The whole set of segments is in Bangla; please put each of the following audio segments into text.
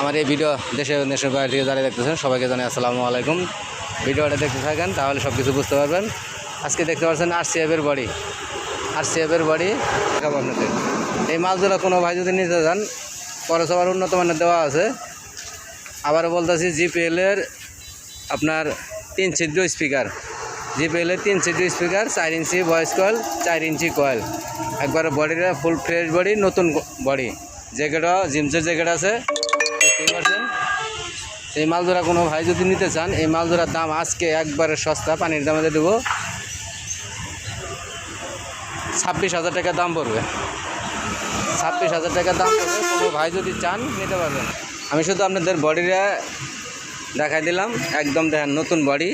আমার এই ভিডিও দেশে দেশের বাইরে থেকে যারা দেখতেছেন, সবাইকে জানাই আসসালামু আলাইকুম। ভিডিওটা দেখতে থাকেন, তাহলে সব কিছু বুঝতে পারবেন। আজকে দেখতে পাচ্ছেন আর সিএফের বডি। আর সিএফের বডি, দেখাবো আপনাদের। এই মালগুলো কোনো ভাই যদি নিতে যান পৌরসভার উন্নত মানের দেওয়া আছে। আবারও বলতেছি, জিপিএলের আপনার তিন ছিদ্র স্পিকার। জিপিএলের তিন ছিদ্র স্পিকার, চার ইঞ্চি ভয়েস কয়েল, চার ইঞ্চি কয়েল। একবার বডিটা ফুল ফ্রেশ বডি, নতুন বডি। জ্যাকেটও জিমসের জ্যাকেট আছে। এই মালদোরা কোনো ভাই যদি নিতে চান, এই মালদোরার দাম আজকে একবারে সস্তা, পানির দামে দেবো। ছাব্বিশ হাজার টাকা দাম পড়বে। ছাব্বিশ হাজার টাকা দাম পড়বে, কোনো ভাই যদি চান, নিতে পারবেন। আমি শুধু আপনাদের বডিটা দেখাই দিলাম। একদম দেখেন, নতুন বডি।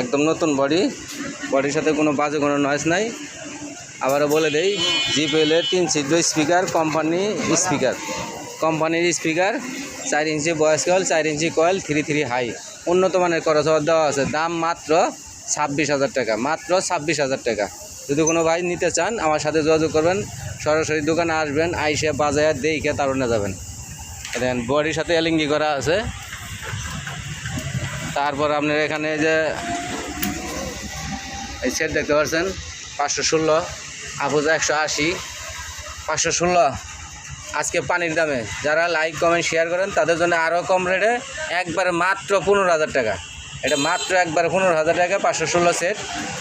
একদম নতুন বডি। বডির সাথে কোনো বাজে কোনো নয়েস নাই। আবারও বলে দেই জিপিএলের তিন ছিদ্র স্পিকার কোম্পানি স্পিকার কোম্পানির স্পিকার চার ইঞ্চি বয়স কয়েল চার inch coil three three high উন্নত মানের খরচ দেওয়া আছে। দাম মাত্র ছাব্বিশ হাজার টাকা। মাত্র ছাব্বিশ হাজার টাকা। যদি কোনো ভাই নিতে চান, আমার সাথে যোগাযোগ করবেন। সরাসরি দোকানে আসবেন, আইসে বাজার দেখে তারপরে যাবেন। দেখেন, বডির সাথে এলিঙ্গি করা আছে। তারপর আপনার এখানে যে, এই সেট দেখতে পাচ্ছেন, পাঁচশো ষোলো। আফুজা একশো আশি, পাঁচশো ষোলো। আজকে পানির দামে। যারা লাইক কমেন্ট শেয়ার করেন, তাদের জন্য আরও কম রেটে একবারে মাত্র পনেরো হাজার টাকা। এটা মাত্র একবারে পনেরো হাজার টাকা, পাঁচশো ষোলো সেট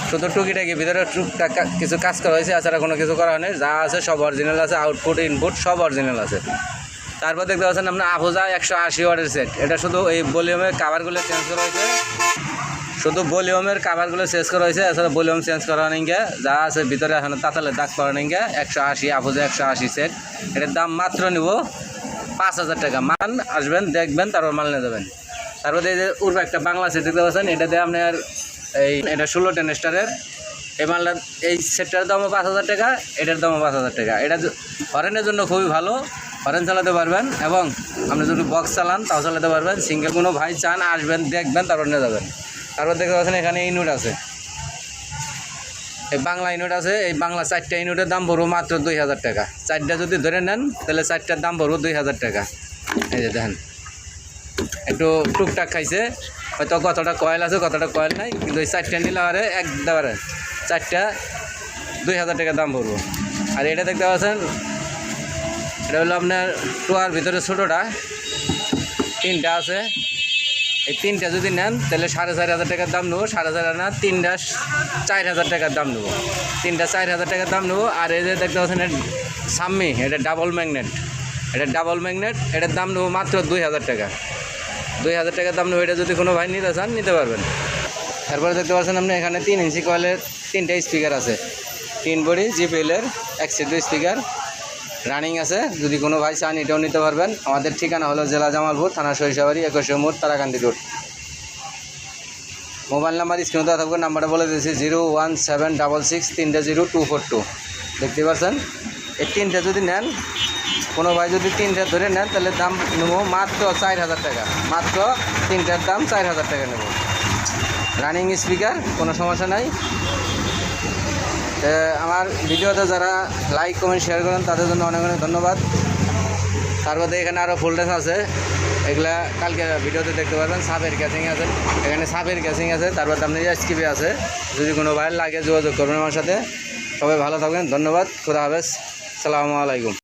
শুধু টুকিটাকি ভিতরে টুকটাক কিছু কাজ করা হয়েছে, এছাড়া কোনো কিছু করা হয়নি। যা আছে সব অরিজিনাল আছে আউটপুট ইনপুট সব অরিজিনাল আছে। তারপর দেখতে পাচ্ছেন আপনার আফুজা একশো আশি ওয়াটের সেট এটা শুধু এই ভলিউমের কাভারগুলো চেঞ্জ করা হয়েছে। শুধু ভলিউমের কাভারগুলো চেঞ্জ করা হয়েছে, এছাড়া ভলিউম চেঞ্জ করা নিঙ্গে যা আছে ভিতরে এখন তাতালে দাগ করা নিঙ্গে একশো আশি আফুজে একশো আশি সেট এটার দাম মাত্র নিব পাঁচ হাজার টাকা। মান আসবেন, দেখবেন, তারপর মাল নিয়ে যাবেন। তারপরে এই যে উর্ব একটা বাংলা সেট দেখতে পাচ্ছেন, এটা এটাতে আপনার এই, এটা ষোলো টেন স্টারের এই মালটা, এই সেটটার দামও পাঁচ হাজার টাকা, এটার দামও পাঁচ হাজার টাকা। এটা হরেনের জন্য খুবই ভালো। হরেন চালাতে পারবেন এবং আপনি যদি বক্স চালান, তাও চালাতে পারবেন। সিঙ্গেল কোনো ভাই চান, আসবেন, দেখবেন, তারপর নিয়ে যাবেন। তারপর দেখতে পাচ্ছেন এখানে ইউনিট আছে। এই বাংলা ইউনিট আছে, এই বাংলা চারটা ইউনিটের দাম পড়ব মাত্র দুই হাজার টাকা। চারটা যদি ধরে নেন, তাহলে চারটার দাম পড়ব দুই হাজার টাকা। এই যে দেখেন, একটু টুকটাক খাইছে। হয়তো কতটা কয়েল আছে কতটা কয়েল নাই, কিন্তু এই চারটা নিলে আরে এক চারটা দুই হাজার টাকা দাম পড়ব। আর এটা দেখতে পাচ্ছেন, এটা হলো আপনার টোয়ার ভিতরে ছোটোটা। তিনটা আছে। এই তিনটা যদি নেন, তাহলে সাড়ে চার হাজার টাকার দাম নেব, সাড়ে চার না তিনটা চার হাজার টাকার দাম নেব। তিনটা চার হাজার টাকার দাম নেব, আর এই যে দেখতে পাচ্ছেন সাম্মি, এটা ডাবল ম্যাগনেট এটা ডাবল ম্যাগনেট এটার দাম নেব মাত্র দুই হাজার টাকা। দুই হাজার টাকার দাম নেব, এটা যদি কোনো ভাই নিতে চান, নিতে পারবেন। তারপরে দেখতে পাচ্ছেন আপনি, এখানে তিন ইঞ্চি কয়েলের তিনটা স্পিকার আছে। তিন বডি জিপিএলের এক সিট স্পিকার রানিং আছে। যদি কোনো ভাই চান, এটাও নিতে পারবেন। আমাদের ঠিকানা হলো জেলা জামালপুর, থানা সরিষাবাড়ি, একুশে মোড় তারাকান্দি রোড। মোবাইল নাম্বার, স্ক্রিনে দেওয়া থাকবে, নাম্বারটা বলে দিয়েছি, zero one seven double six, তিনটে জিরো টু ফোর টু। দেখতে পাচ্ছেন? এই তিনটে যদি নেন, কোনো ভাই যদি তিনটে ধরে নেন, তাহলে দাম নেব মাত্র চার হাজার টাকা। মাত্র তিনটার দাম চার হাজার টাকা নেব। রানিং স্পিকার কোনো সমস্যা নাই। আমার ভিডিওতে যারা লাইক কমেন্ট শেয়ার করেন, তাদের জন্য অনেক অনেক ধন্যবাদ। তারপরে এখানে আরও ফোল্ডার্স আছে। এগুলা কালকে ভিডিওতে দেখতে পারবেন। সাপের ক্যাচিং আছে। এখানে সাপের ক্যাচিং আছে। তারপর আপনার স্কিপে আছে। যদি কোনো ভাইয়ের লাগে, যোগাযোগ করবেন আমার সাথে। সবাই ভালো থাকবেন। ধন্যবাদ। খুদা হাফেজ। সালামু আলাইকুম।